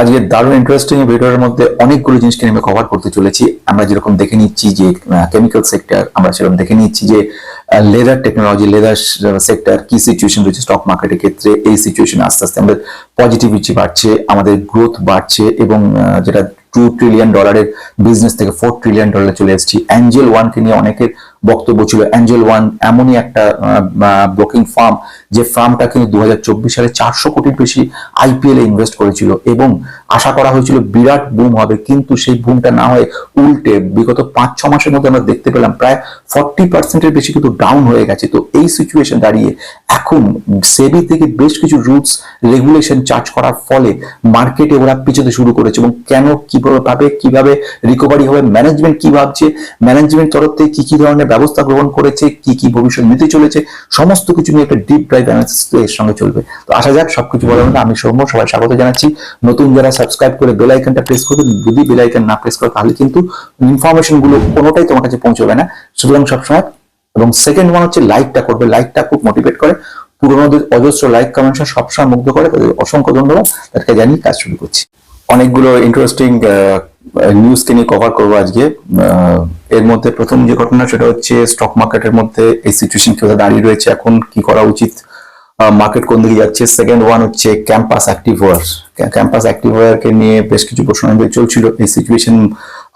আজকে দারুণ ইন্টারেস্টিং ভিডিওর মধ্যে অনেকগুলো জিনিসকে আমি কভার করতে চলেছি। আমরা যেরকম দেখে নিচ্ছি যে কেমিক্যাল সেক্টর আমরা সেরকম দেখে নিচ্ছি যে লেদার টেকনোলজি লেদার সেক্টর কি সিচুয়েশন রয়েছে স্টক মার্কেটের ক্ষেত্রে, এই সিচুয়েশন আস্তে আস্তে আমাদের পজিটিভিটি বাড়ছে, আমাদের গ্রোথ বাড়ছে এবং যেটা টু ট্রিলিয়ন ডলারের বিজনেস থেকে ফোর ট্রিলিয়ন ডলারে চলে এসেছি। অ্যাঞ্জেল ওয়ানকে নিয়ে অনেকের বক্তব্য ছিল অ্যাঞ্জেল ওয়ান এমনই একটা ব্রোকিং ফার্ম যে ফার্মটা কিন্তু দুহাজার চব্বিশ সালে চারশো কোটির বেশি আইপিএল ইনভেস্ট করেছিল এবং আশা করা হয়েছিল বিরাট বুম হবে, কিন্তু সেই বুমটা না হয়ে উল্টে বিগত পাঁচ ছ মাসের মধ্যে আমরা দেখতে পেলাম প্রায় ফর্টি পার্সেন্টের বেশি কিন্তু ডাউন হয়ে গেছে। তো এই সিচুয়েশন দাঁড়িয়ে এখন সেবি থেকে বেশ কিছু রুলস রেগুলেশন চার্জ করার ফলে মার্কেটে ওরা পিছোতে শুরু করেছে এবং কেন কীভাবে পাবে, কীভাবে রিকভারি হবে ম্যানেজমেন্ট কি ভাবছে ম্যানেজমেন্ট তরফ থেকে কি কি ধরনের ব্যবস্থা গ্রহণ করেছে, কি কি ভবিষ্যৎ নিতে চলেছে, সমস্ত কিছু নিয়ে একটা ডিপ ড্রাইভ অ্যানালিসিস এর সঙ্গে চলবে। তো আসা যাক সবকিছু বলার মধ্যে আমি সৌম্য, সবাই স্বাগত জানাচ্ছি। নতুন যারা সাবস্ক্রাইব করে বেল আইকনটা প্রেস করবে যদি বেল আইকন না প্রেস করো, তাহলে কিন্তু ইনফরমেশনগুলো কোনোটাই তোমার কাছে পৌঁছবে না। সুতরাং সবসময় এবং সেকেন্ড ওয়ান হচ্ছে লাইকটা করবে। লাইকটা খুব মোটিভেট করে। পুরোনোদের অজস্র লাইক কমেন্ট সবসময় মুগ্ধ করে। তাদের অসংখ্য ধন্যবাদ। তাদেরকে জানিয়ে কাজ শুরু করছি। অনেকগুলো ইন্টারেস্টিং নিউজকে নিয়ে কভার করব আজকে। এর মধ্যে প্রথম যে ঘটনা সেটা হচ্ছে স্টক মার্কেটের মধ্যে এই সিচুয়েশন কীভাবে দাঁড়িয়ে রয়েছে, এখন কি করা উচিত মার্কেট কোন দিকে যাচ্ছে। সেকেন্ড ওয়ান হচ্ছে campus active wear campus active কে নিয়ে বেশ কিছু প্রশ্ন চলছিল। এই সিচুয়েশন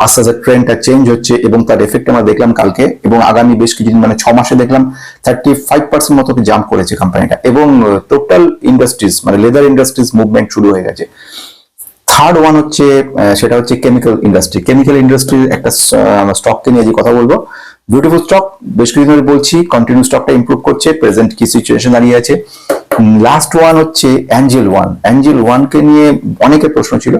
আস্তে আস্তে ট্রেন্ডটা চেঞ্জ হচ্ছে এবং তার এফেক্ট আমরা দেখলাম কালকে এবং আগামী বেশ কিছুদিন মানে ছ মাসে দেখলাম থার্টি ফাইভ পার্সেন্ট মতো জাম্প করেছে কোম্পানিটা এবং টোটাল ইন্ডাস্ট্রিজ মানে লেদার ইন্ডাস্ট্রিজ মুভমেন্ট শুরু হয়ে গেছে। থার্ড ওয়ান হচ্ছে সেটা হচ্ছে কেমিক্যাল ইন্ডাস্ট্রি কেমিক্যাল ইন্ডাস্ট্রির একটা স্টককে নিয়ে যে কথা বলব। বিউটিফুল স্টক বেশ কিছুদিন ধরে বলছি কন্টিনিউ স্টকটা ইম্প্রুভ করছে প্রেজেন্ট কি সিচুয়েশন দাঁড়িয়ে আছে। লাস্ট ওয়ান হচ্ছে অ্যাঞ্জেল ওয়ান অ্যাঞ্জেল ওয়ানকে নিয়ে অনেকের প্রশ্ন ছিল।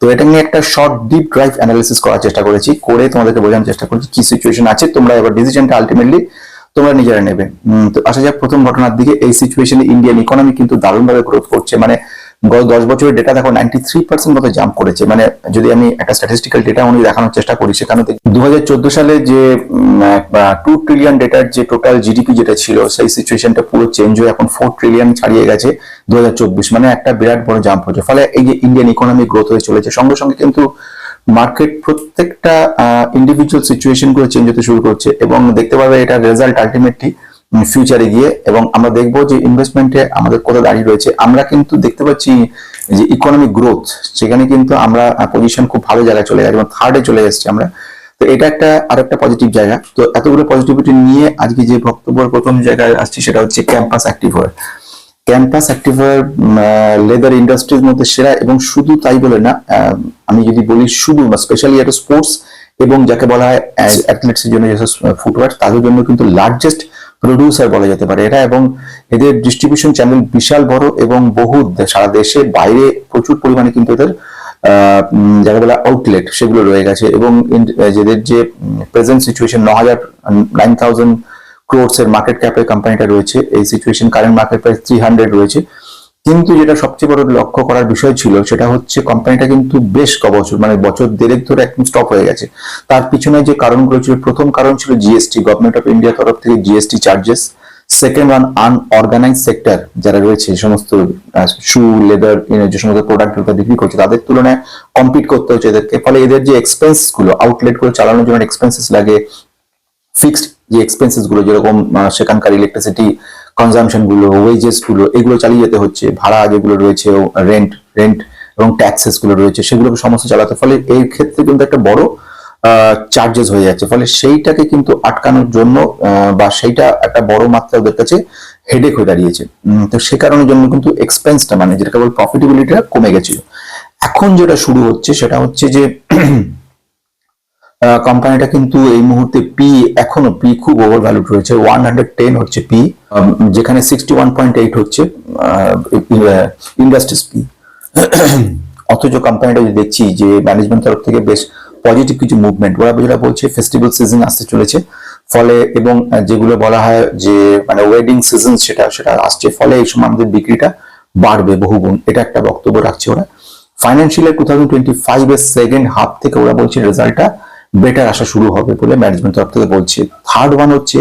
তো এটা নিয়ে একটা শর্ট ডিপ ড্রাইভ অ্যানালিসিস করার চেষ্টা করেছি, করে তোমাদেরকে বোঝানোর চেষ্টা করেছি কি সিচুয়েশন আছে। তোমরা এবার ডিসিশনটা আলটিমেটলি তোমরা নিজেরা নেবে। তো আসা যাক প্রথম ঘটনার দিকে। এই সিচুয়েশনে ইন্ডিয়ান ইকোনমি কিন্তু দারুণভাবে গ্রোথ করছে। মানে গত দশ বছরের ডেটা দেখো নাইনটি থ্রি পার্সেন্ট মতো জাম্প করেছে। মানে যদি আমি একটা স্ট্যাটিস্টিক্যাল ডেটা অনুযায়ী দেখানোর চেষ্টা করি সেখানে দু চোদ্দ সালে যে টু ট্রিলিয়ন ডেটার যে টোটাল জিডিপি যেটা ছিল, সেই সিচুয়েশনটা পুরো চেঞ্জ হয়ে এখন ফোর ট্রিলিয়ন ছাড়িয়ে গেছে দু মানে একটা বিরাট বড় জাম্প হয়েছে ফলে এই যে ইন্ডিয়ান ইকোনমি গ্রোথ হয়ে চলেছে, সঙ্গে সঙ্গে কিন্তু মার্কেট প্রত্যেকটা ইন্ডিভিজুয়াল সিচুয়েশনগুলো চেঞ্জ হতে শুরু করছে। এবং দেখতে পাবে এটা রেজাল্ট আলটিমেটলি ফিউচারে গিয়ে এবং আমরা দেখব যে ইনভেস্টমেন্টে আমাদের কোথায় দাঁড়িয়ে রয়েছে। আমরা কিন্তু দেখতে পাচ্ছি যে ইকোনমিক গ্রোথ সেখানে কিন্তু আমরা পজিশন খুব ভালো জায়গায় চলে গেছে এবং থার্ডে চলে এসেছি আমরা। তো এটা একটা আরেকটা পজিটিভ জায়গা। তো এতগুলো পজিটিভিটি নিয়ে আজকে যে বক্তব্যের প্রথম জায়গায় আসছি সেটা হচ্ছে ক্যাম্পাস অ্যাক্টিভ হওয়ার। ক্যাম্পাস অ্যাক্টিভার লেদার ইন্ডাস্ট্রির মধ্যে সেরা এবং শুধু তাই বলে না আমি যদি বলি শুধু না স্পেশালি একটা স্পোর্টস এবং যাকে বলা হয় অ্যাথলেটস এর জন্য যেসব ফুটওয়ার তাদের জন্য কিন্তু লার্জেস্ট প্রডিউসার বলা যেতে পারে। এটা এবং এদের ডিস্ট্রিবিউশন চ্যানেল বিশাল বড় এবং বহু সারা দেশে বাইরে প্রচুর পরিমাণে কিন্তু এদের আহ, বলে আউটলেট সেগুলো রয়ে গেছে এবং এদের যে প্রেজেন্ট সিচুয়েশন ন হাজার নাইন থাউজেন্ড ক্রোডস এর মার্কেট ক্যাপের কোম্পানিটা রয়েছে। এই situation current market price three hundred রয়েছে। কিন্তু যেটা সবচেয়ে বড় লক্ষ্য করার বিষয় ছিল, সেটা হচ্ছে কোম্পানিটা কিন্তু বেশ ক বছর মানে বছর দেড়েক ধরে একদম স্টপ হয়ে গেছে। তার পিছনে যে কারণগুলো ছিল, প্রথম কারণ ছিল জিএসটি গভর্নমেন্ট অফ ইন্ডিয়া তরফ থেকে GST charges second one unorganise sector যারা রয়েছে সমস্ত শু লেদার যে সমস্ত প্রোডাক্ট বিক্রি করছে, তাদের তুলনায় কম্পিট করতে হচ্ছে এদেরকে। ফলে এদের যে এক্সপেন্সগুলো আউটলেটগুলো চালানোর জন্য এক্সপেন্সেস লাগে ফিক্সড যে এক্সপেন্সেসগুলো যেরকম সেখানকার ইলেকট্রিসিটি কনজামশনগুলো ওয়েজেসগুলো, এগুলো চালিয়ে যেতে হচ্ছে। ভাড়া যেগুলো রয়েছে রেন্ট রেন্ট এবং ট্যাক্সেসগুলো রয়েছে, সেগুলোকে সমস্ত চালাতে। ফলে এই ক্ষেত্রে কিন্তু একটা বড় চার্জেস হয়ে যাচ্ছে। ফলে সেইটাকে কিন্তু আটকানোর জন্য বা সেইটা একটা বড় মাত্রা ওদের কাছে হেডেক হয়ে দাঁড়িয়েছে। তো সে কারণের জন্য কিন্তু এক্সপেন্সটা মানে যেটা কেবল প্রফিটেবিলিটিটা কমে গেছিল। এখন যেটা শুরু হচ্ছে সেটা হচ্ছে যে কোম্পানিটা কিন্তু এই মুহূর্তে পি এখনও পি খুব ওভার ভ্যালুড রয়েছে ওয়ান হচ্ছে পি যেখানে সিক্সটি ওয়ান পয়েন্ট এইট হচ্ছে ইন্ডাস্ট্রিজ পি অথচ কোম্পানিটা যদি দেখছি যে ম্যানেজমেন্ট তরফ থেকে বেশ পজিটিভ কিছু মুভমেন্ট ওরা যেটা বলছে ফেস্টিভ্যাল সিজন আসতে চলেছে। ফলে এবং যেগুলো বলা হয় যে মানে ওয়েডিং সিজন সেটা সেটা আসছে। ফলে এই সময় আমাদের বিক্রিটা বাড়বে বহুগুণ, এটা একটা বক্তব্য রাখছে ওরা। Financial two thousand twenty five এর সেকেন্ড হাফ থেকে ওরা বলছে রেজাল্টটা বেটার আসা শুরু হবে বলে ম্যানেজমেন্ট তরফ থেকে বলছে। থার্ড ওয়ান হচ্ছে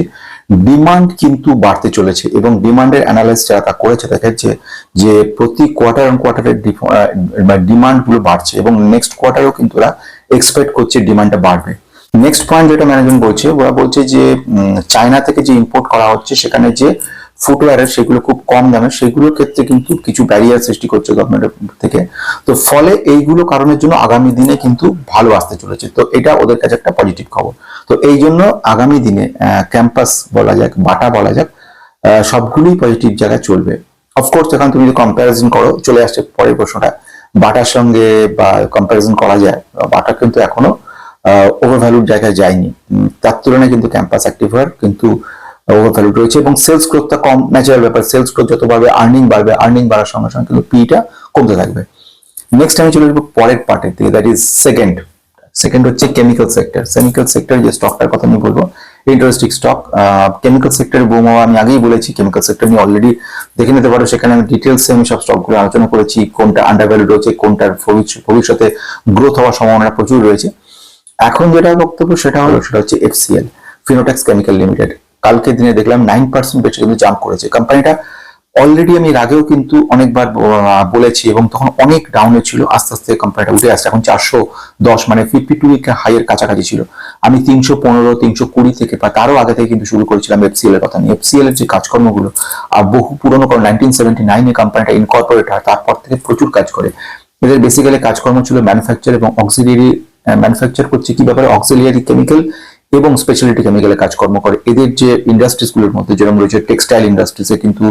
ডিমান্ড কিন্তু বাড়তে চলেছে এবং ডিমান্ডের অ্যানালাইস যারা তা করেছে দেখাচ্ছে যে প্রতি কোয়ার্টার অন কোয়ার্টারের ডিমান্ডগুলো বাড়ছে এবং নেক্সট কোয়ার্টারও কিন্তু ওরা এক্সপেক্ট করছে ডিমান্ডটা বাড়বে। নেক্সট পয়েন্ট যেটা ম্যানেজমেন্ট বলছে, ওরা বলছে যে চায়না থেকে যে ইম্পোর্ট করা হচ্ছে সেখানে যে ফুটওয়্যারের সেগুলো খুব কম দামে, সেগুলোর ক্ষেত্রে কিন্তু কিছু ব্যারিয়ার সৃষ্টি করছে গভর্নমেন্টের থেকে। তো ফলে এইগুলো কারণের জন্য আগামী দিনে কিন্তু ভালো আসতে চলেছে। তো এটা ওদের কাছে একটা পজিটিভ খবর। তো এই জন্য আগামী দিনে ক্যাম্পাস বলা যাক, বাটা বলা যাক সবগুলোই পজিটিভ জায়গায় চলবে। অফকোর্স এখন তুমি যদি কম্প্যারিজন করো, চলে আসছে পরের প্রশ্নটা, বাটার সঙ্গে বা কম্প্যারিজন করা যায়, বাটা কিন্তু এখনও ওভার ভ্যালুড জায়গায় যায়নি। তার তুলনায় কিন্তু ক্যাম্পাস অ্যাক্টিভার কিন্তু ওভার ভ্যালুড রয়েছে এবং সেলস গ্রোথটা কম। ন্যাচারাল ব্যাপার সেলস গ্রোথ যত বাড়বে আর্নিং বাড়বে আর্নিং বাড়ার সঙ্গে সঙ্গে কিন্তু পিটা কমতে থাকবে। নেক্সট আমি চলে যাব পরের পার্টের দিকে দ্যাট ইজ সেকেন্ড সেকেন্ড হচ্ছে কেমিক্যাল সেক্টর কেমিক্যাল সেক্টর যে স্টকটার কথা আমি বলব ইন্টারেস্টিং স্টক কেমিক্যাল সেক্টরের বৌমা আমি আগেই বলেছি কেমিক্যাল সেক্টর নিয়ে অলরেডি দেখে নিতে পারো, সেখানে আমি ডিটেলস আমি সব স্টকগুলো আলোচনা করেছি, কোনটা আন্ডার ভ্যালু রয়েছে, কোনটার ভবিষ্য- ভবিষ্যতে গ্রোথ হওয়ার সম্ভাবনা প্রচুর রয়েছে। এখন যেটা বক্তব্য, সেটা হলো, সেটা হচ্ছে এফসিএল ফিনোটেক্স কেমিক্যাল লিমিটেড কালকে দিনে দেখলাম নাইন পার্সেন্ট বেশি কিন্তু জাম্প করেছে। কোম্পানিটা অলরেডি আমি আগেও কিন্তু অনেকবার বলেছি এবং তখন অনেক ডাউনে ছিল। আস্তে আস্তে কোম্পানিটা উঠে আসছে। এখন চারশো দশ মানে ফিফটি টু উইক হাইয়ের কাছাকাছি ছিল। আমি তিনশো পনেরো, তিনশো কুড়ি থেকে বা তারও আগে থেকে কিন্তু শুরু করেছিলাম এফসিএল এর কথা নিয়ে। এফসিএল এর যে কাজকর্মগুলো, আর বহু পুরনো কারণ নাইনটিন সেভেন্টি নাইনে কোম্পানিটা ইনকর্পোরেট হয়, তারপর থেকে প্রচুর কাজ করে। এদের বেসিক্যালি কাজকর্ম ছিল ম্যানুফ্যাকচার এবং অক্সিলিয়ারি ম্যানুফ্যাকচার করছে। কি ব্যাপারে? অক্সিলিয়ারি কেমিক্যাল এবং স্পেশালিটি কেমিক্যালে কাজকর্ম করে। এদের যে ইন্ডাস্ট্রিজগুলোর মধ্যে যেরকম রয়েছে টেক্সটাইল ইন্ডাস্ট্রিজে কিন্তু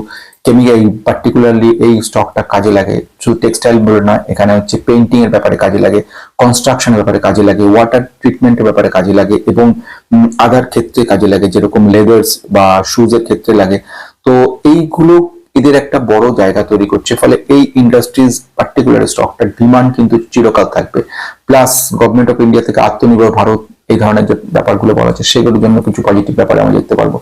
কেমিক্যাল পার্টিকুলারলি এই স্টকটা কাজে লাগে। শুধু টেক্সটাইল বলে না, এখানে হচ্ছে পেন্টিং এর ব্যাপারে কাজে লাগে কনস্ট্রাকশনের ব্যাপারে কাজে লাগে ওয়াটার ট্রিটমেন্টের ব্যাপারে কাজে লাগে এবং আদার ক্ষেত্রে কাজে লাগে, যেরকম লেদার্স বা শুজ এর ক্ষেত্রে লাগে। তো এইগুলো এদের একটা বড় জায়গা তৈরি করছে, ফলে এই ইন্ডাস্ট্রিজ পার্টিকুলার স্টকটার ডিমান্ড কিন্তু চিরকাল থাকবে। প্লাস গভর্নমেন্ট অফ ইন্ডিয়া থেকে আত্মনির্ভর ভারত এই ধরনের যে ব্যাপারগুলো বলা হচ্ছে, সেগুলোর জন্য কিছু পজিটিভ ব্যাপারে আমরা দেখতে পারব।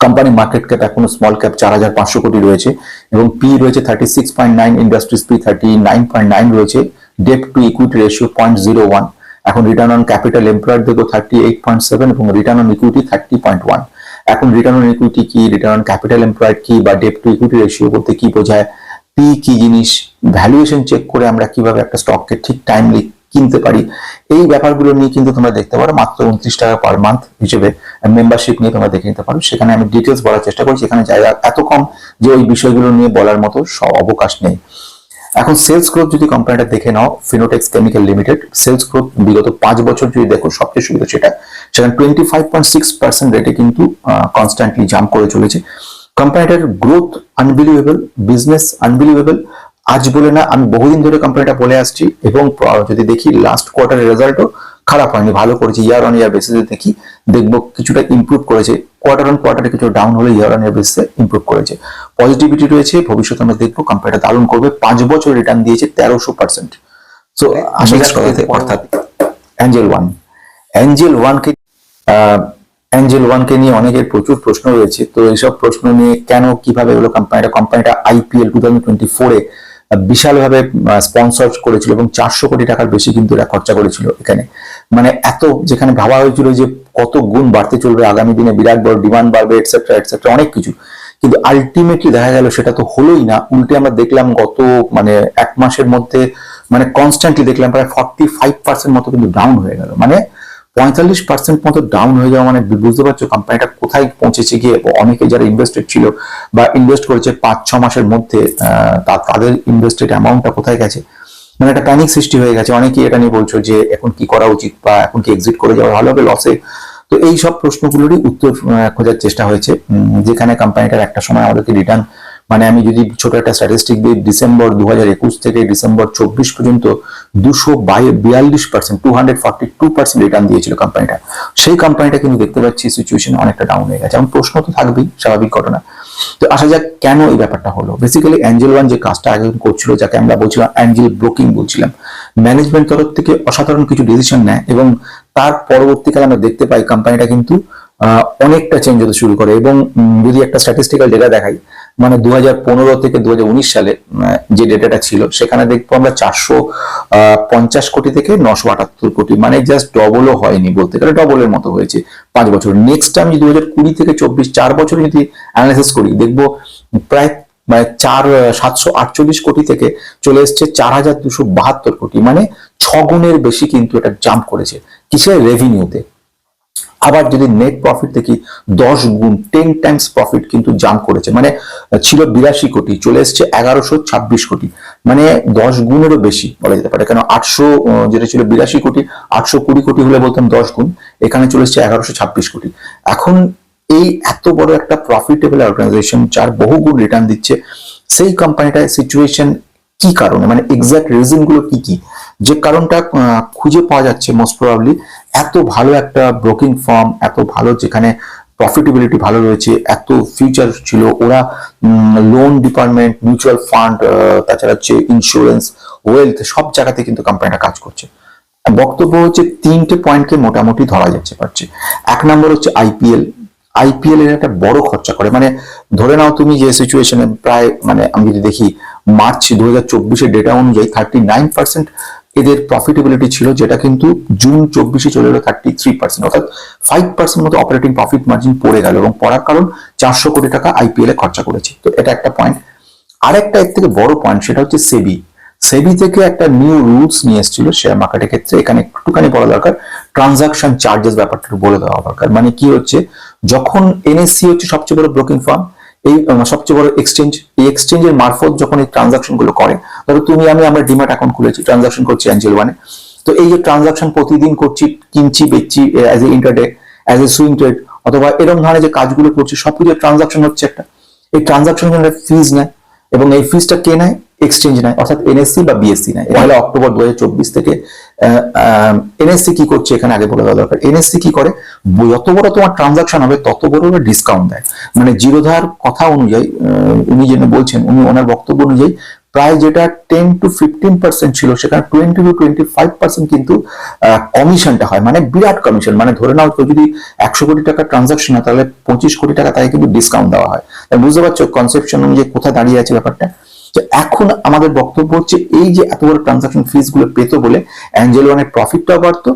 কোম্পানি মার্কেট ক্যাপ এখনও স্মল ক্যাপ চার হাজার পাঁচশো কোটি রয়েছে এবং পি রয়েছে thirty six point nine industries P thirty nine point nine রয়েছে debt to equity ratio point zero one এখন রিটার্ন অন ক্যাপিটাল এমপ্লয়ার দেখো থার্টি এইট পয়েন্ট সেভেন এবং return on equity thirty point one এখন return on equity কি return on capital employed কি বা date to equity ratio বলতে কি বোঝায় পি কি জিনিস ভ্যালুয়েশন চেক করে আমরা কীভাবে একটা স্টককে ঠিক টাইমলি কিনতে পারি। এই ব্যাপারগুলো নিয়ে কিন্তু তোমরা দেখতে পারো, মাত্র উনত্রিশ টাকা পার মান্থ হিসেবে মেম্বারশিপ নিয়ে তোমরা দেখে নিতে পারো। সেখানে আমি ডিটেলস বলার চেষ্টা করছি, এখানে জায়গা এত কম যে ওই বিষয়গুলো নিয়ে বলার মতো অবকাশ নেই। এখন সেলস গ্রোথ যদি কোম্পানিটা দেখে নাও Fineotex chemical limited sales growth বিগত পাঁচ বছর যদি দেখো, সবচেয়ে সুবিধা সেটা, সেখানে twenty five point six percent রেটে কিন্তু কনস্ট্যান্টলি জাম্প করে চলেছে। কোম্পানিটার গ্রোথ আনবিলিভেবল বিজনেস আনবিলিভেবল আজ বলে না আমি বহুদিন ধরে কোম্পানিটা বলে আসছি এবং যদি দেখি লাস্ট কোয়ার্টারের রেজাল্টও খারাপ হয়নি ভালো করেছে ইয়ার অন ইয়ার বেসিসে দেখি দেখব কিছুটা ইমপ্রুভ করেছে কোয়ার্টার অন কোয়ার্টারে কিছু ডাউন হলে ইয়ার অন ইয়ার বেসিসে ইমপ্রুভ করেছে। পজিটিভিটি রয়েছে ভবিষ্যতে আমরা দেখব কোম্পানিটা দারুণ করবে পাঁচ বছর রিটার্ন দিয়েছে তেরোশো পার্সেন্ট সো আশা অর্থাৎ অ্যাঞ্জেল ওয়ান অ্যাঞ্জেল ওয়ানকে অ্যাঞ্জেল ওয়ানকে নিয়ে অনেকের প্রচুর প্রশ্ন রয়েছে তো এইসব প্রশ্ন নিয়ে কেন কীভাবে হলো কোম্পানিটা কোম্পানিটা আইপিএল টু থাউজেন্ড টোয়েন্টি ফোরে বিশালভাবে স্পন্সর করেছিল এবং চারশো কোটি টাকার বেশি কিন্তু এরা খরচা করেছিল এখানে। মানে এত যেখানে ভাবা হয়েছিল যে কত গুণ বাড়তে চলবে, আগামী দিনে বিরাট বড় ডিমান্ড বাড়বে এটসেট্রা এটসেট্রা অনেক কিছু। কিন্তু আলটিমেটলি দেখা গেল সেটা তো হলোই না। উল্টে আমরা দেখলাম গত মানে এক মাসের মধ্যে মানে কনস্ট্যান্টলি দেখলাম প্রায় ফর্টি ফাইভ পার্সেন্ট মতো কিন্তু ডাউন হয়ে গেল। মানে পঁয়তাল্লিশ পার্সেন্ট মতো ডাউন হয়ে যাওয়া মানে বুঝতে পারছ কোম্পানিটা কোথায় পৌঁছেছে গিয়ে অনেকে যারা ইনভেস্টেড ছিল বা ইনভেস্ট করেছে পাঁচ ছ মাসের মধ্যে তাদের ইনভেস্টেড অ্যামাউন্টটা কোথায় গেছে? মানে একটা প্যানিক সৃষ্টি হয়ে গেছে। অনেকেই এটা নিয়ে বলছো যে এখন কি করা উচিত বা এখন কি এক্সিট করে যাওয়া ভালো হবে লসে তো এই সব প্রশ্নগুলোরই উত্তর খোঁজার চেষ্টা হয়েছে। যেখানে কোম্পানিটার একটা সময় আমাদেরকে রিটার্ন মানে আমি যদি ছোট একটা স্ট্যাটিস্টিক দিই ডিসেম্বর দু হাজার একুশ থেকে ডিসেম্বর চব্বিশ পর্যন্ত দুশো বিয়াল্লিশ percent two hundred forty two percent return দিয়েছিল কোম্পানিটা সেই কোম্পানিটা কিন্তু দেখতে পাচ্ছি সিচুয়েশন অনেকটা ডাউন হয়ে গেছে। এবং প্রশ্ন তো থাকবেই, স্বাভাবিক ঘটনা। তো আসা যাক কেন এই ব্যাপারটা হলো। বেসিক্যালি অ্যাঞ্জেল ওয়ান যে কাজটা আগে করছিল, যাকে আমরা বলছিলাম অ্যাঞ্জেল ব্রোকিং বলছিলাম ম্যানেজমেন্ট তরফ থেকে অসাধারণ কিছু ডিসিশন নেয় এবং তার পরবর্তীকালে আমরা দেখতে পাই কোম্পানিটা কিন্তু অনেকটা চেঞ্জ হতে শুরু করে এবং যদি একটা স্ট্যাটিস্টিক্যাল ডেটা দেখাই মানে দু হাজার পনেরো থেকে দু হাজার উনিশ সালে যে ডেটাটা ছিল, সেখানে দেখব আমরা চারশো পঞ্চাশ কোটি থেকে নশো আটাত্তর কোটি মানে জাস্ট ডবলও হয়নি বলতে গেলে ডবলের মতো হয়েছে পাঁচ বছর। নেক্সট আমি দু হাজার কুড়ি থেকে চব্বিশ, চার বছর যদি অ্যানালাইসিস করি, দেখব প্রায় মানে চার সাতশো কোটি থেকে চলে এসছে চার হাজার দুশো বাহাত্তর কোটি মানে ছ গুণের বেশি কিন্তু এটা জাম্প করেছে। কিসের রেভিনিউতে আবার যদি নেট প্রফিট দেখি, দশ গুণ টেন টাইমস প্রফিট কিন্তু জাম্প করেছে। মানে ছিল বিরাশি কোটি, চলে এসছে এগারোশো ছাব্বিশ কোটি। মানে দশ গুণেরও বেশি বলা যেতে পারে। কেন, আটশো যেটা ছিল বিরাশি কোটি, আটশো কুড়ি কোটি হলে বলতাম দশ গুণ, এখানে চলে এসছে এগারোশো ছাব্বিশ কোটি। এখন এই এত বড় একটা প্রফিটেবল অর্গানাইজেশন যার বহু গুণ রিটার্ন দিচ্ছে, সেই কোম্পানিটার সিচুয়েশন কি কারণে? মানে এক্সাক্ট রিজনগুলো কি কি? যে কারণটা খুঁজে পাওয়া যাচ্ছে মোস্ট প্রবাবলি এত ভালো একটা ব্রোকিং ফার্ম এত ভালো যেখানে প্রফিটেবিলিটি ভালো রয়েছে, এত ফিউচার ছিল, ওরা লোন ডিপার্টমেন্ট মিউচুয়াল ফান্ড তাছাড়া হচ্ছে ইন্স্যুরেন্স ওয়েলথ সব জায়গাতে কিন্তু কোম্পানিটা কাজ করছে। বক্তব্য হচ্ছে তিনটে পয়েন্টকে মোটামুটি ধরা যাচ্ছে পারছে। এক নম্বর হচ্ছে আইপিএল আইপিএল এর একটা বড় খরচা করে। মানে ধরে নাও তুমি যে সিচুয়েশনে প্রায় মানে আমি যদি দেখি, মার্চ দু হাজার চব্বিশের ডেটা অনুযায়ী থার্টি নাইন পার্সেন্ট এদের প্রফিটেবিলিটি ছিল যেটা কিন্তু জুন চব্বিশে চলে এলো থার্টি থ্রি পার্সেন্ট অর্থাৎ ফাইভ পার্সেন্ট মতো অপারেটিং প্রফিট মার্জিন পড়ে গেল এবং পড়ার কারণ চারশো কোটি টাকা আইপিএল এ খরচা করেছে। তো এটা একটা পয়েন্ট আরেকটা এর থেকে বড় পয়েন্ট সেটা হচ্ছে সেবি। সেবি থেকে একটা নিউ রুলস নিয়ে এসেছিল শেয়ার মার্কেটের ক্ষেত্রে। এখানে একটুখানি বলা দরকার। ট্রানজাকশন চার্জেস ব্যাপারটা বলে দেওয়া দরকার। মানে কি হচ্ছে? যখন এনএসসি হচ্ছে সবচেয়ে বড় ব্রোকিং ফার্ম এই সবচেয়ে বড় এক্সচেঞ্জ এই এক্সচেঞ্জের মারফত যখন এই ট্রানজাকশনগুলো করে, ধরো তুমি, আমি আমরা ডিম্যাট অ্যাকাউন্ট খুলেছি ট্রানজাকশন করছি অ্যাঞ্জেল ওয়ানে তো এই যে ট্রানজাকশন প্রতিদিন করছি, কিনছি, বেচছি as a intraday as a swing trade অথবা এরকম ধরনের যে কাজগুলো করছি সবকিছু ট্রানজাকশন হচ্ছে একটা। এই ট্রানজাকশন ফিজ নেয়, এবং এই ফিজটা কে নেয়? এক্সচেঞ্জ নেয় অর্থাৎ এনএসসি বা বিএসসি নেয় পয়লা অক্টোবর দু হাজার চব্বিশ থেকে এনএসসি কি করছে এখানে আগে বলে দেওয়া দরকার। এনএসসি কি করে? যত বড় তোমার ট্রানজাকশন হবে, তত বড় ডিসকাউন্ট দেয়। মানে জিরোধার কথা অনুযায়ী উনি যেন বলছেন, উনি ওনার বক্তব্য অনুযায়ী প্রায় যেটা টেন টু ফিফটিন পার্সেন্ট ছিল, সেখানে twenty two twenty five percent কিন্তু কমিশনটা হয়। মানে বিরাট কমিশন মানে ধরে নাও কেউ যদি একশো কোটি টাকা ট্রানজাকশন হয়, তাহলে পঁচিশ কোটি টাকা তাকে কিন্তু ডিসকাউন্ট দেওয়া হয়। বুঝতে পারছ কনসেপশন অনুযায়ী কোথায় দাঁড়িয়ে আছে ব্যাপারটা? তো এখন আমাদের বক্তব্য হচ্ছে এই যে এত বড় ট্রানজাকশন ফিসগুলো পেত বলে অ্যাঞ্জেল ওয়ানের প্রফিটটাও বাড়তো।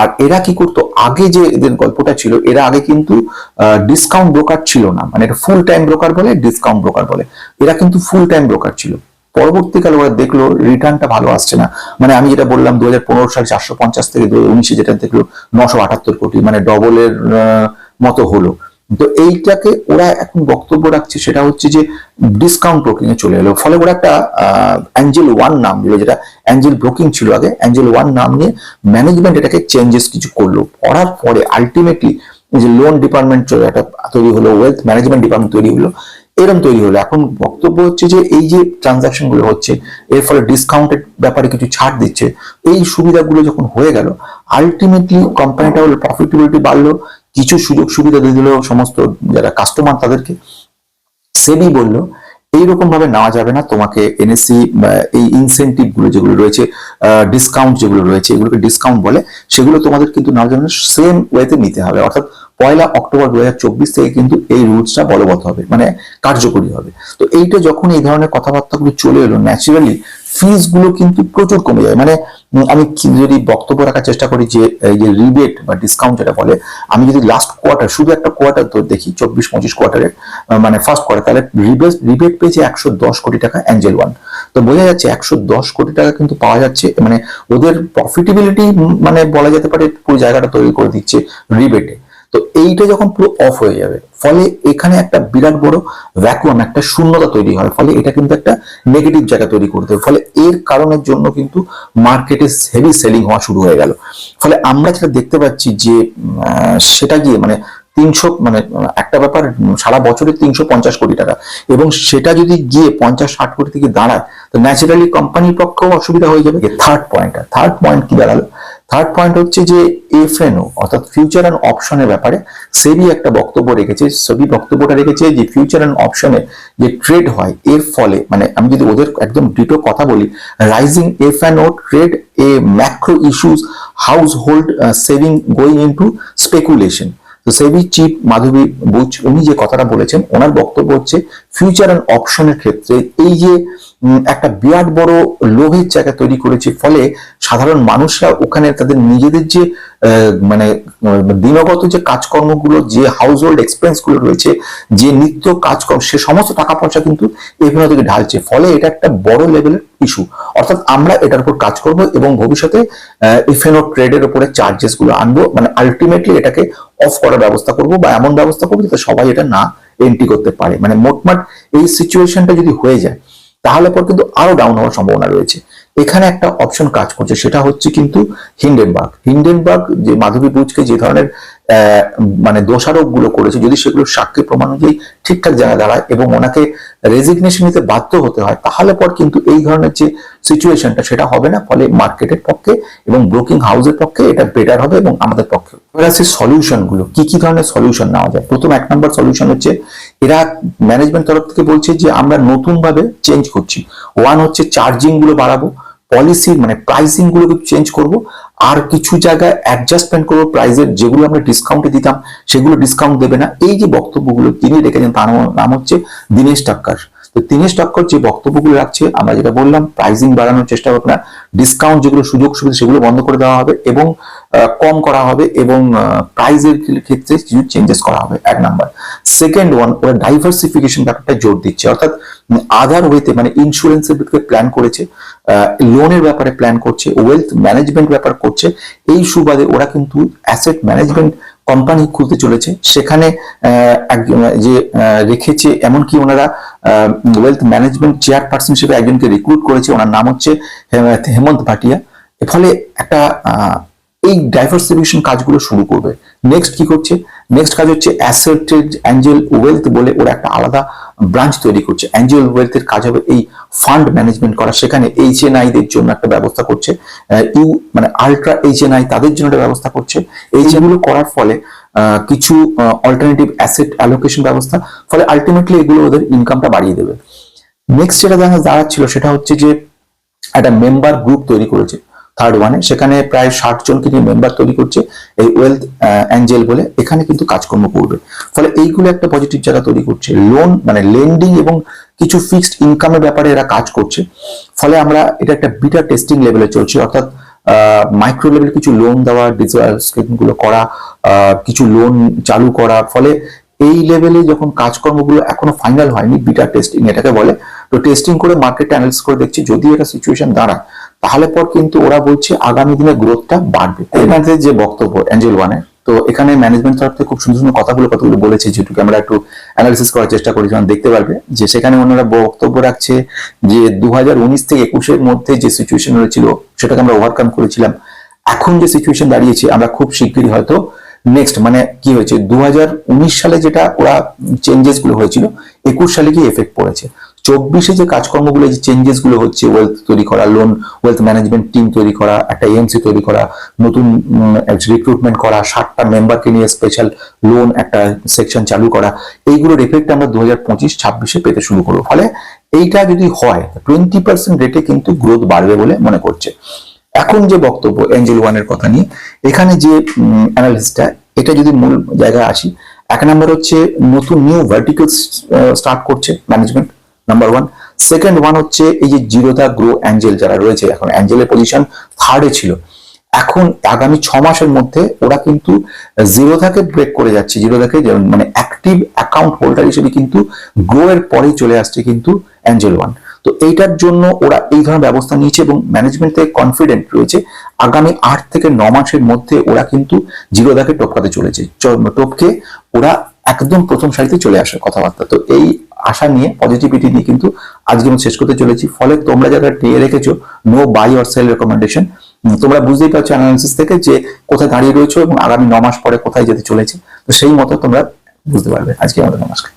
আর এরা কি করতো? আগে যে এদের গল্পটা ছিল, এরা আগে কিন্তু ডিসকাউন্ট ব্রোকার ছিল না। মানে এটা ফুল টাইম ব্রোকার বলে ডিসকাউন্ট ব্রোকার বলে। এরা কিন্তু ফুল টাইম ব্রোকার ছিল। পরবর্তীকালে ওরা দেখল রিটার্নটা ভালো আসছে না। মানে আমি যেটা বললাম দু হাজার সাল চারশো পঞ্চাশ থেকে দু হাজার উনিশে যেটা দেখল, নশো আটাত্তর কোটি মানে ডবলের মতো হলো। তো এইটাকে ওরা এখন বক্তব্য রাখছে সেটা হচ্ছে যে ডিসকাউন্ট ব্রোকিং এ চলে এলো। ফলে ওরা একটা অ্যাঞ্জেল ওয়ান নাম দিল, যেটা অ্যাঞ্জেল ব্রোকিং ছিল আগে। অ্যাঞ্জেল ওয়ান নাম নিয়ে ম্যানেজমেন্ট এটাকে চেঞ্জেস কিছু করল। করার পরে আলটিমেটলি যে লোন ডিপার্টমেন্ট একটা তৈরি হলো ওয়েলথ ম্যানেজমেন্ট ডিপার্টমেন্ট তৈরি হলো, এরম তৈরি হলো। এখন বক্তব্য হচ্ছে যে এই যে ট্রানজাকশনগুলো হচ্ছে, এর ফলে ডিসকাউন্টের ব্যাপারে কিছু ছাড় দিচ্ছে, এই সুবিধাগুলো যখন হয়ে গেল আলটিমেটলি কোম্পানিটা হলো প্রফিটেবিলিটি বাড়লো কিছু সুযোগ সুবিধা দিয়ে দিল সমস্ত যারা কাস্টমার তাদেরকে। সেবি বলল, এইরকম ভাবে নেওয়া যাবে না। তোমাকে এনএসসি এই ইনসেন্টিভগুলো যেগুলো রয়েছে ডিসকাউন্ট যেগুলো রয়েছে, এগুলোকে ডিসকাউন্ট বলে, সেগুলো তোমাদের কিন্তু নেওয়া যাবে না সেম ওয়েতে নিতে হবে। অর্থাৎ পয়লা অক্টোবর দু হাজার চব্বিশ থেকে কিন্তু এই রুলসটা বলবৎ হবে মানে কার্যকরী হবে। তো এইটা যখন এই ধরনের কথাবার্তাগুলো চলে এলো ন্যাচারালি ফিসগুলো কিন্তু প্রচুর কমে যায়। মানে আমি যদি বক্তব্য রাখার চেষ্টা করি যে, এই যে রিবেট বা ডিসকাউন্ট যেটা বলে, আমি যদি লাস্ট কোয়ার্টার শুধু একটা কোয়ার্টার তো দেখি, চব্বিশ, পঁচিশ কোয়ার্টারের মানে ফার্স্ট কোয়ার্টার তাহলে রিবেট রিবেট পেয়েছে একশো দশ কোটি টাকা অ্যাঞ্জেল ওয়ান তো বোঝা যাচ্ছে একশো দশ কোটি টাকা কিন্তু পাওয়া যাচ্ছে মানে ওদের প্রফিটেবিলিটি মানে বলা যেতে পারে পুরো জায়গাটা তৈরি করে দিচ্ছে রিবেটে তো এইটা যখন পুরো অফ হয়ে যাবে, ফলে এখানে একটা বিরাট বড় ভ্যাকুয়াম একটা শূন্যতা তৈরি হয়। ফলে এটা কিন্তু একটা নেগেটিভ জায়গা তৈরি করতে ফলে এর কারণের জন্য কিন্তু মার্কেটে হেভি সেলিং হওয়া শুরু হয়ে গেল। ফলে আমরা যেটা দেখতে পাচ্ছি যে সেটা গিয়ে মানে তিনশো মানে একটা ব্যাপার, সারা বছরে তিনশো পঞ্চাশ কোটি টাকা। এবং সেটা যদি গিয়ে পঞ্চাশ, ষাট কোটি থেকে দাঁড়ায়, তো ন্যাচারালি কোম্পানির পক্ষেও অসুবিধা হয়ে যাবে। থার্ড পয়েন্ট থার্ড পয়েন্ট কি দাঁড়াল? থার্ড পয়েন্ট হচ্ছে যে এফএনও অর্থাৎ ফিউচার অ্যান্ড অপশনের ব্যাপারে সেবি একটা বক্তব্য রেখেছে সেবি বক্তব্যটা রেখেছে যে ফিউচার অ্যান্ড অপশনে যে ট্রেড হয়, এর ফলে মানে আমি যদি ওদের একদম ডিটো কথা বলি rising F O trade a macro issues household saving going into speculation তো সেবি চিফ মাধবী বুচ, উনি যে কথাটা বলেছেন, ওনার বক্তব্য হচ্ছে ফিউচার অ্যান্ড অপশনের ক্ষেত্রে এই যে একটা বিরাট বড় লোভের জায়গা তৈরি করেছে, ফলে সাধারণ মানুষরা ওখানে তাদের নিজেদের যে মানে দিনগত যে কাজকর্মগুলো, যে হাউস হোল্ড এক্সপেন্সগুলো রয়েছে, যে নিত্য কাজকর্ম, সে সমস্ত টাকা পয়সা কিন্তু এগুলো থেকে ঢালছে। ফলে এটা একটা বড় লেভেলের ইস্যু অর্থাৎ আমরা এটার উপর কাজ করব এবং ভবিষ্যতে ইফেনো ট্রেডের উপরে চার্জেসগুলো আনব মানে আলটিমেটলি এটাকে অফ করার ব্যবস্থা করব বা এমন ব্যবস্থা করব যাতে সবাই এটা না এন্ট্রি করতে পারে। মানে মোটমাট এই সিচুয়েশনটা যদি হয়ে যায়, তাহলে পর কিন্তু আরও ডাউন হওয়ার সম্ভাবনা রয়েছে। এখানে একটা অপশন কাজ করছে, সেটা হচ্ছে কিন্তু হিন্ডেনবার্গ হিন্ডেনবার্গ যে মাধবী বুচকে যে ধরনের মানে দোষারোপগুলো করেছে, যদি সেগুলো সাক্ষী প্রমাণ অনুযায়ী ঠিকঠাক জায়গায় দাঁড়ায় এবং ওনাকে রেজিগনেশন নিতে বাধ্য হতে হয়, তাহলে পর কিন্তু এই ধরনের যে সিচুয়েশনটা সেটা হবে না। ফলে মার্কেটের পক্ষে এবং ব্রোকিং হাউসের পক্ষে এটা বেটার হবে এবং আমাদের পক্ষে। এবার আছে সলিউশনগুলো কি কি ধরনের সলিউশন নেওয়া যায়? প্রথম এক নম্বর সলিউশন হচ্ছে, এরা ম্যানেজমেন্ট তরফ থেকে বলছে যে আমরা নতুন ভাবে চেঞ্জ করছি। ওয়ান হচ্ছে চার্জিংগুলো বাড়াবো। পলিসি মানে প্রাইসিংগুলো চেঞ্জ করব। আর কিছু জায়গায় অ্যাডজাস্টমেন্ট করব প্রাইসের যেগুলো আমরা ডিসকাউন্টে দিতাম, সেগুলো ডিসকাউন্ট দেবে না। এই যে বক্তব্যগুলো তিনি রেখেছেন, তার নাম হচ্ছে দীনেশ টাক্কার। তো দীনেশ টাক্কর যে বক্তব্যগুলো রাখছে, আমরা যেটা বললাম প্রাইসিং বাড়ানোর চেষ্টা হবে না। ডিসকাউন্ট যেগুলো সুযোগ সুবিধা সেগুলো বন্ধ করে দেওয়া হবে এবং কম করা হবে এবং প্রাইজের ক্ষেত্রে কিছু চেঞ্জেস করা হবে, এক নাম্বার সেকেন্ড ওয়ান ওরা ডাইভার্সিফিকেশন ব্যাপারটা জোর দিচ্ছে। অর্থাৎ আধার ওয়েতে মানে ইন্স্যুরেন্সের দিকে প্ল্যান করেছে লোনের ব্যাপারে প্ল্যান করছে ওয়েলথ ম্যানেজমেন্ট ব্যাপার করছে, এই সুবাদে ওরা কিন্তু অ্যাসেট ম্যানেজমেন্ট কোম্পানি খুলতে চলেছে। সেখানে যে রেখেছে, এমনকি ওনারা ওয়েলথ ম্যানেজমেন্ট চেয়ারপারসন হিসেবে একজনকে রিক্রুট করেছে, ওনার নাম হচ্ছে হেমন্ত ভাটিয়া। ফলে একটা এই ডাইভার্সিফিকেশন কাজগুলো শুরু করবে। নেক্সট কি করছে? নেক্সট কাজ হচ্ছে অ্যাসেটেড অ্যাঞ্জেল ওয়েলথ বলে ওরা একটা আলাদা ব্রাঞ্চ তৈরি করছে। অ্যাঞ্জেল ওয়েলথের কাজ হবে এই ফান্ড ম্যানেজমেন্ট করা। সেখানে এইচএনআই দের জন্য একটা ব্যবস্থা করছে। ইউ মানে আলট্রা এইচএনআই তাদের জন্য একটা ব্যবস্থা করছে। এই যেগুলো করার ফলে কিছু অল্টারনেটিভ অ্যাসেট অ্যালোকেশন ব্যবস্থা, ফলে আলটিমেটলি এগুলো ওদের ইনকামটা বাড়িয়ে দেবে। নেক্সট যেটা দেখা দাঁড়াচ্ছিল সেটা হচ্ছে যে একটা মেম্বার গ্রুপ তৈরি করেছে। থার্ড ওয়ানে সেখানে প্রায় ষাট জনকে নিয়ে মেম্বার তৈরি করছে এই ওয়েলথ অ্যাঞ্জেল বলে। এখানে কিন্তু কাজকর্ম করবে। ফলে এইগুলো একটা পজিটিভ জায়গা তৈরি করছে লোন মানে লেন্ডিং এবং কিছু ফিক্সড ইনকামের ব্যাপারে এরা কাজ করছে। ফলে আমরা এটা একটা বিটা টেস্টিং লেভেলে চলছে। অর্থাৎ মাইক্রো লেভেল কিছু লোন দেওয়া ডিজিটাল করা কিছু লোন চালু করা। ফলে এই লেভেলে যখন কাজকর্মগুলো এখনও ফাইনাল হয়নি বিটা টেস্টিং এটাকে বলে। তো টেস্টিং করে মার্কেট অ্যানালিসিস করে দেখছি, যদি এটা সিচুয়েশন দাঁড়ায় তাহলে পর কিন্তু ওরা বলছে আগামী দিনে গ্রোথটা বাড়বে। এখানে যে বক্তব্য অ্যাঞ্জেল ওয়ানের তো এখানে ম্যানেজমেন্ট তরফ থেকে খুব সুন্দর সুন্দর কথাগুলো কতগুলো বলেছে যেটুকু আমরা একটু অ্যানালিসিস করার চেষ্টা করেছিলাম দেখতে পারবে যে সেখানে ওনারা বক্তব্য রাখছে যে দু হাজার উনিশ থেকে একুশের মধ্যে যে সিচুয়েশন হয়েছিল সেটাকে আমরা ওভারকাম করেছিলাম। এখন যে সিচুয়েশন দাঁড়িয়েছে আমরা খুব শিগগিরই হয়তো নেক্সট মানে কি হয়েছে দু হাজার উনিশ সালে যেটা ওরা চেঞ্জেসগুলো হয়েছিল একুশ সালে গিয়ে এফেক্ট পড়েছে। চব্বিশে যে কাজকর্মগুলো, যে চেঞ্জেসগুলো হচ্ছে ওয়েলথ তৈরি করা লোন ওয়েলথ ম্যানেজমেন্ট টিম তৈরি করা, একটা এএমসি তৈরি করা, নতুন রিক্রুটমেন্ট করা ষাটটা মেম্বারকে নিয়ে স্পেশাল লোন একটা সেকশন চালু করা, এইগুলোর এফেক্ট আমরা দু হাজার পঁচিশ, ছাব্বিশে পেতে শুরু করব। ফলে এইটা যদি হয় টোয়েন্টি পার্সেন্ট রেটে কিন্তু গ্রোথ বাড়বে বলে মনে করছে। এখন যে বক্তব্য এঞ্জেল ওয়ানের কথা নিয়ে, এখানে যে অ্যানালিসিসটা এটা যদি মূল জায়গায় আসি, এক নম্বর হচ্ছে নতুন নিউ ভার্টিক্যাল স্টার্ট করছে management number one second one হচ্ছে এই যে জিরোদা গ্রো অ্যাঞ্জেল যারা রয়েছে, এখন অ্যাঞ্জেলের পজিশন থার্ডে ছিল। এখন আগামী ছ মাসের মধ্যে ওরা কিন্তু জিরোধাকে ব্রেক করে যাচ্ছে। জিরোধাকে মানে অ্যাক্টিভ অ্যাকাউন্ট হোল্ডার হিসেবে কিন্তু গ্রো এর পরেই চলে আসছে কিন্তু অ্যাঞ্জেল ওয়ান তো এইটার জন্য ওরা এই ধরনের ব্যবস্থা নিয়েছে এবং ম্যানেজমেন্ট থেকে কনফিডেন্ট রয়েছে। আগামী আট থেকে ন মাসের মধ্যে ওরা কিন্তু জিরোদাকে টপকাতে চলেছে। টপকে ওরা একদম প্রথম সারিতে চলে আসার কথাবার্তা। তো এই আশা নিয়ে পজিটিভিটি নিয়ে কিন্তু আজকে আমি শেষ করতে চলেছি। ফলে তোমরা যারা নিয়ে রেখেছো no buy or sell recommendation তোমরা বুঝতেই পারছ অ্যানালিসিস থেকে যে কোথায় দাঁড়িয়ে রয়েছো এবং আগামী ন মাস পরে কোথায় যেতে চলেছে। তো সেই মতো তোমরা বুঝতে পারবে আজকে আমাদের নমস্কার।